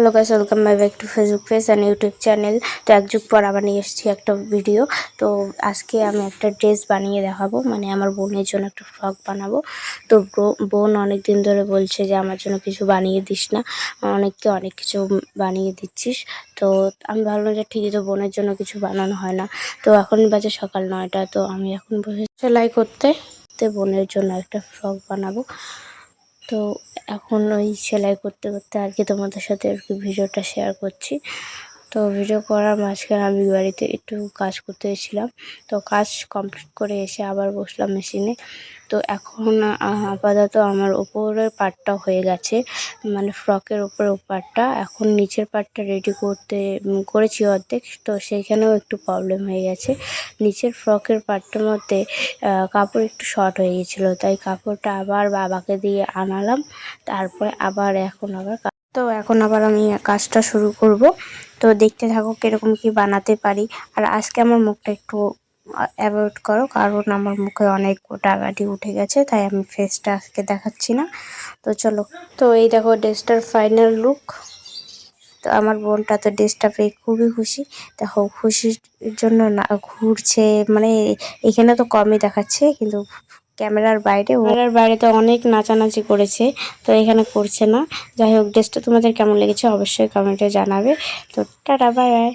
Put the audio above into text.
Hello guys welcome my back to Facebook page and YouTube channel তো এক যুগ পর আবার নিয়ে এসেছি একটা ভিডিও তো আজকে আমি একটা ড্রেস বানিয়ে দেখাবো। মানে আমার বোনের জন্য একটা ফ্রক বানাবো। তো বোন অনেক দিন ধরে বলছে যে, আমার জন্য কিছু বানিয়ে দিস না। অনেককে অনেক কিছু বানিয়ে দিচ্ছিস। তো আমি ভাবলাম যে, ঠিকই তো, বোনের জন্য কিছু বানানো হয় না। তো এখন বাজে সকাল নয়টা। তো আমি এখন বসে সেলাই করতে। বোনের জন্য একটা ফ্রক বানাবো। তো এখন ওই সেলাই করতে করতে আর কি তোমাদের সাথে আর কি ভিডিওটা শেয়ার করছি। তো ভিডিও করার মাঝখানে আমি বাড়িতে একটু কাজ করতে এসেছিলাম। তো কাজ কমপ্লিট করে এসে আবার বসলাম মেশিনে তো এখন আপাতত আমার উপরের পার্টটা হয়ে গেছে। মানে ফ্রকের উপরের পার্টটা এখন নিচের পার্টটা রেডি করতে করেছি অর্ধেক। তো সেইখানেও একটু প্রবলেম হয়ে গেছে। নিচের ফ্রকের পার্টটার মধ্যে কাপড় একটু শর্ট হয়ে গেছিল। তাই কাপড়টা আবার বাবাকে দিয়ে আনালাম। তারপরে আবার এখন আবার তো এখন আবার আমি কাজটা শুরু করব। তো দেখতে থাকো কীরকম কি বানাতে পারি। আর আজকে আমার মুখটা একটু অ্যাভয়েড করো, কারণ আমার মুখে অনেক ডাগাটি উঠে গেছে, তাই আমি ফেসটা আজকে দেখাচ্ছি না। তো চলো, তো এই দেখো ড্রেসটার ফাইনাল লুক তো আমার বোনটা তো ড্রেসটা পেয়ে খুবই খুশি। দেখো খুশির জন্য না, ঘুরছে মানে এখানে তো কমই দেখাচ্ছে, কিন্তু ক্যামেরার বাইরে ক্যামেরার বাইরে তো অনেক নাচানাচি করেছে, তো এখানে করছে না। যাই হোক, ড্রেসটা তোমাদের কেমন লেগেছে অবশ্যই কমেন্টে জানাবে। তো টাটা, বাই বাই।